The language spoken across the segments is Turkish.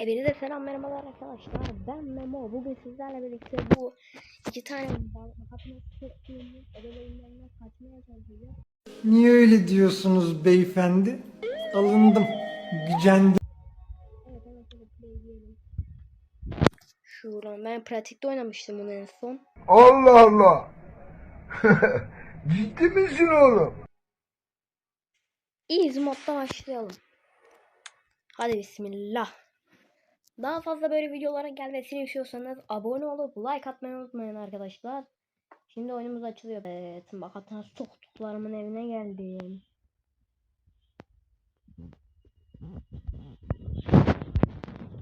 Hepinize selam merhabalar arkadaşlar. Ben Memo. Bugün sizlerle birlikte bu iki tane kaçmaya çalışacağız. Niye öyle diyorsunuz beyefendi? Alındım, gücendim. Evet hemen şöyle play diyelim. Şuradan ben pratikte oynamıştım bunu en son. Allah Allah. Ciddi misin oğlum? Easy modda başlayalım. Hadi bismillah. Daha fazla böyle videolara gelmesini istiyorsanız abone olup like atmayı unutmayın arkadaşlar. Şimdi oyunumuz açılıyor. Evet, bakatına soktuklarımın evine geldim.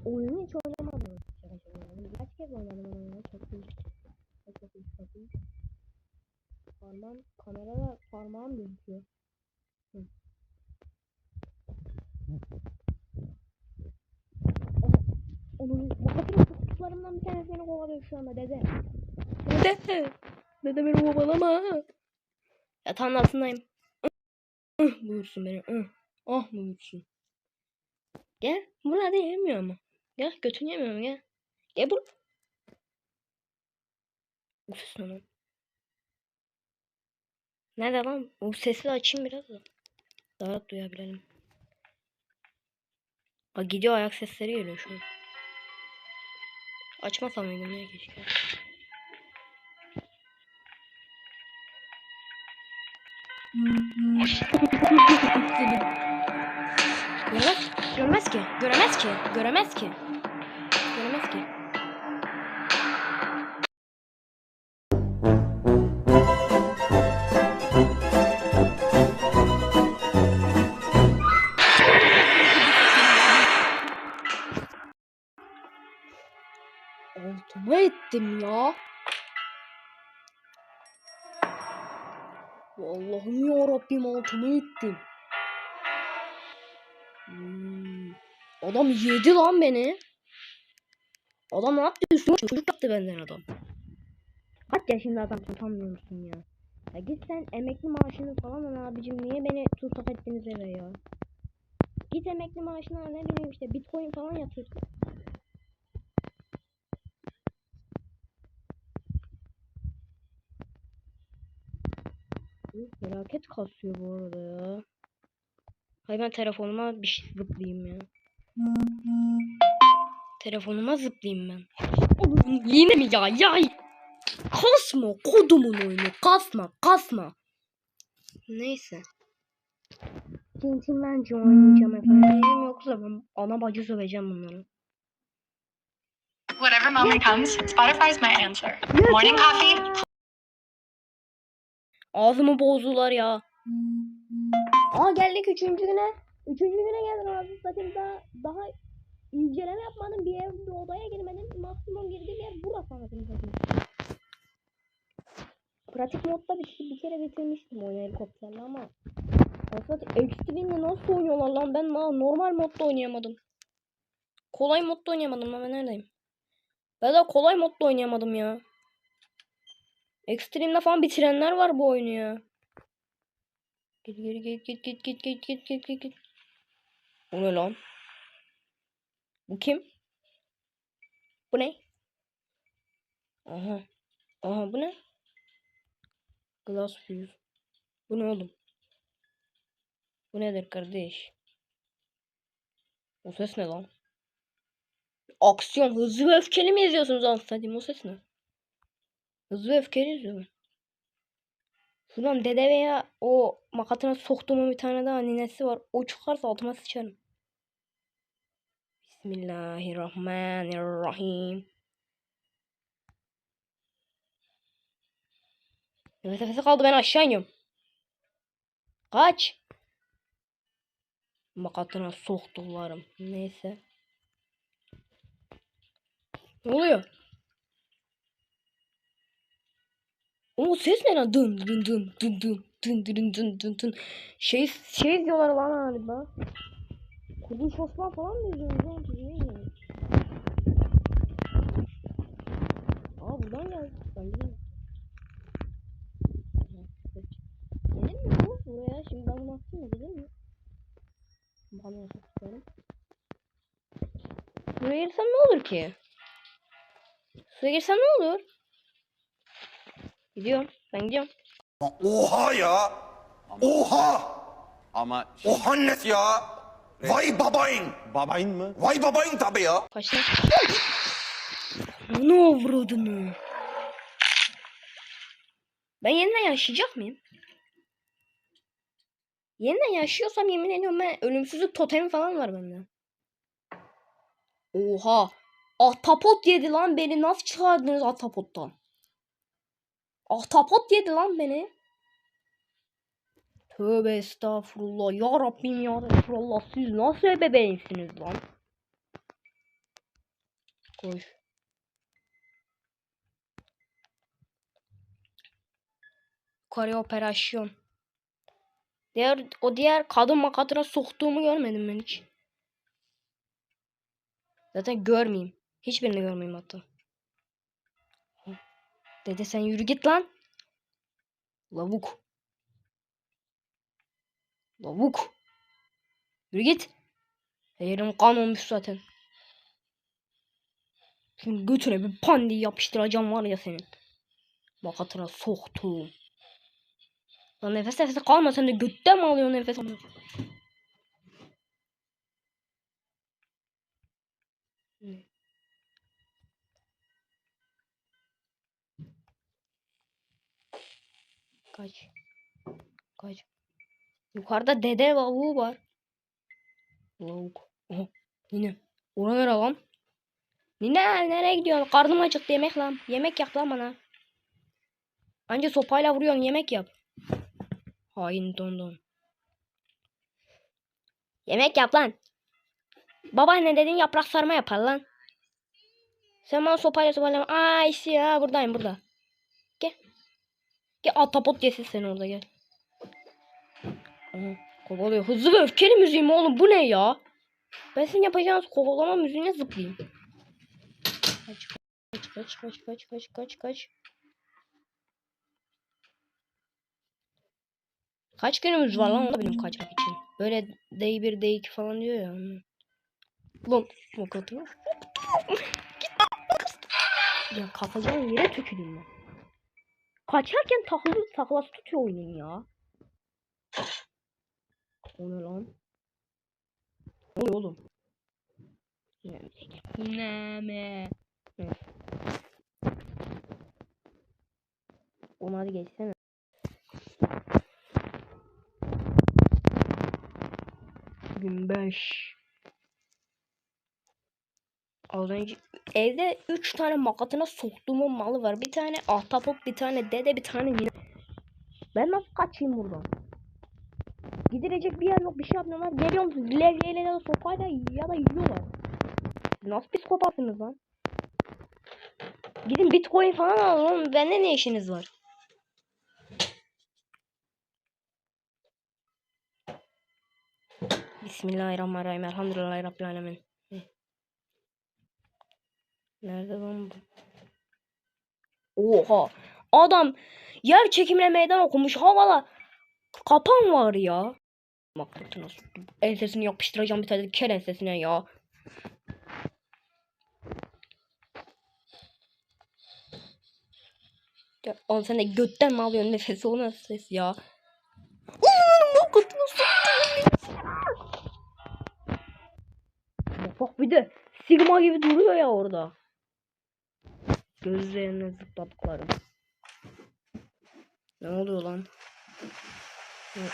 Oyunu hiç oynamadım. Birkaç kez oynadım oyunu çok iyi. Çok iyi, çok iyi. Parmağım, kamerada parmağım gözüküyor. Hı. Soktuklarımdan bir tanesi beni kovalıyor şu anda dede. Dede. Dede beni kovalama. Yatağın altındayım. Ih, buyursun beni. Ah buyursun. Gel. Burada yemiyor mu? Gel götünü yemiyor mu? Gel. Gel bur. Uf lan. Nerede lan? Bu sesi açayım biraz da. Daha rahat duyabilelim. Aa, gidiyor ayak sesleri geliyor şu an. Açmasam mıydım ne keşke. Görmez, görmez ki, göremez ki, göremez ki. Ettim ya. Allah'ım ya Rabbim altıma ettim. Hmm. Adam yedi lan beni. Adam ne yaptı üstüme çocuk yaptı benden adam. Kaç yaşında adam utanmıyor musun ya? Ya git sen emekli maaşını falan al abicim niye beni tutsak ettiniz eve ya? Git emekli maaşını ne bileyim işte bitcoin falan yatır. Felaket kasıyor bu arada ya. Hay ben telefonuma bir şey zıplayayım ya. Telefonuma zıplayayım ben. Oğlum Yine mi ya? Ya kasma kodumun oyunu. Kasma kasma. Neyse. Centilmence oynayacağım efendim. Yoksa ben ana bacı söveceğim bunları. Whatever moment comes, Spotify's my answer. Morning coffee, Ağzımı bozdular ya. Aa geldik üçüncü güne. Üçüncü güne geldik ağzım zaten daha daha inceleme yapmadım bir ev bir odaya girmedim. Maksimum girdiğim yer burası anasını satayım. Pratik modda bir, bir kere bitirmiştim oyunu helikopterle ama aslında ekstremle nasıl oynuyorlar lan ben normal modda oynayamadım. Kolay modda oynayamadım ben neredeyim? Ben de kolay modda oynayamadım ya. Extreme'de falan bitirenler var bu oyunu ya. Git git git git git git git git git git git. Bu ne lan? Bu kim? Bu ne? Aha. Aha bu ne? Glass fuse. Bu ne oğlum? Bu nedir kardeş? O ses ne lan? Aksiyon hızlı ve öfkeli mi yazıyorsunuz anlatayım o ses ne? Hızlı öfkeli yazıyorum. Şuradan dede veya o makatına soktuğumun bir tane daha ninesi var. O çıkarsa altıma sıçarım. Bismillahirrahmanirrahim. Nefes nefese kaldı ben aşağı iniyorum. Kaç. Makatına soktuklarım. Neyse. Ne oluyor? O ses ne lan? Dın dın dın dın dın dın dın dın dın dın. Şey şey diyorlar lan galiba. Kuruluş Osman falan mı izliyorsunuz lan izliyorsunuz? Aa buradan geldi. Ben. Gelir mi bu buraya? Şimdi ben bunu attım mı? Gelir mi? Bana tutarım. Suya girsem ne olur ki? Suya girsem ne olur? Gidiyorum. Ben gidiyorum. Oha ya! Oha! Ama Oha net ya! Vay babayın! babayın mı? Vay babayın tabii ya! Kaç lan? Ne avradını? Ben yeniden yaşayacak mıyım? Yeniden yaşıyorsam yemin ediyorum ben ölümsüzlük totemi falan var bende. Oha. Ahtapot yedi lan beni. Nasıl çıkardınız ahtapottan? Ahtapot yedi lan beni. Tövbe estağfurullah. Ya Rabbim ya Resulallah. Siz nasıl ebeveynsiniz lan? Koş. Yukarıya operasyon. Diğer, o diğer kadın makatına soktuğumu görmedim ben hiç. Zaten görmeyeyim. Hiçbirini görmeyeyim hatta. Dede sen yürü git lan. Lavuk. Lavuk. Yürü git. Yerim kan olmuş zaten. Şimdi götüne bir pandi yapıştıracağım var ya senin. Makatına soktuğum. Lan nefes nefese kalma sen de götten mi alıyorsun nefes? Ne? Kaç. Kaç. Yukarıda dede lavuğu var. Lavuk. Oha. Yine. Oraya nere lan? Nine nereye gidiyorsun? Karnım acıktı yemek lan. Yemek yap lan bana. Anca sopayla vuruyorsun yemek yap. Hain don don. Yemek yap lan. Babaanne dedin yaprak sarma yapar lan. Sen bana sopayla sopayla. İşte ya buradayım burada. Gel. Atapot yesin sen orada gel. Kovalıyor. Hızlı ve öfkeli müziği mi oğlum bu ne ya? Ben sizin yapacağınız kovalama müziğine zıplayayım. Kaç kaç kaç kaç kaç kaç kaç kaç. Kaç günümüz var lan benim kaçmak için. Böyle day 1 day 2 falan diyor ya. Lan makatı. Git Ya kapacağım yere tüküreyim ben. Kaçarken taklı taklası tutuyor oyunun ya. O ne lan? Ne oluyor oğlum? Ne me? Oğlum hadi geçsene. Gün 5. Az önce evde 3 tane makatına soktuğumun malı var. Bir tane ahtapot, bir tane dede, bir tane nine. Ben nasıl kaçayım buradan? Gidilecek bir yer yok, bir şey yapmıyorlar. Geliyorum levyeyle sopayla ya da yiyorlar. Nasıl psikopatsınız lan? Gidin bitcoin falan alın. Bende ne işiniz var? Bismillahirrahmanirrahim. Elhamdülillahi Rabbil. Nerede lan bu? Oha. Adam yer çekimine meydan okumuş. Havala kapan var ya. Makratına ensesini yapıştıracağım bir tane kel ensesine ya. Ya, oğlum sen de götten mi alıyorsun nefesi o nasıl ses ya? Oğlum makratına Bak bak bir de Sigma gibi duruyor ya orada. Gözlerine zıpladıklarım. Ne oluyor lan?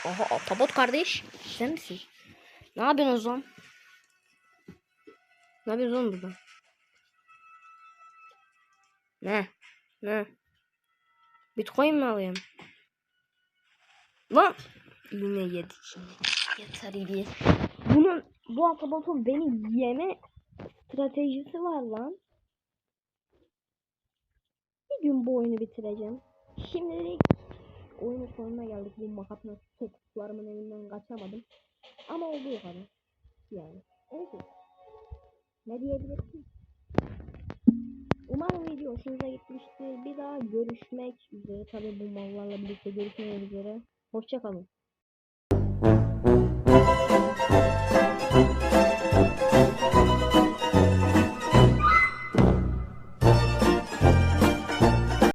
Aha tabot kardeş. Sen misin? Ne yapıyorsunuz lan? Ne yapıyorsunuz oğlum burada? Ne? Ne? Bitcoin mi alayım? Lan! Yine yedik şimdi. Yeter iyi. Bunun bu atabotun beni yeme stratejisi var lan bir gün bu oyunu bitireceğim. Şimdilik oyunun sonuna geldik. Bu makatla topuklarımın elinden kaçamadım. Ama olduğu kadar. Yani. Oldu. Ne diyebilirsin? Umarım video hoşunuza gitmiştir. Bir daha görüşmek üzere. Tabi bu mallarla birlikte görüşmek üzere. Hoşçakalın.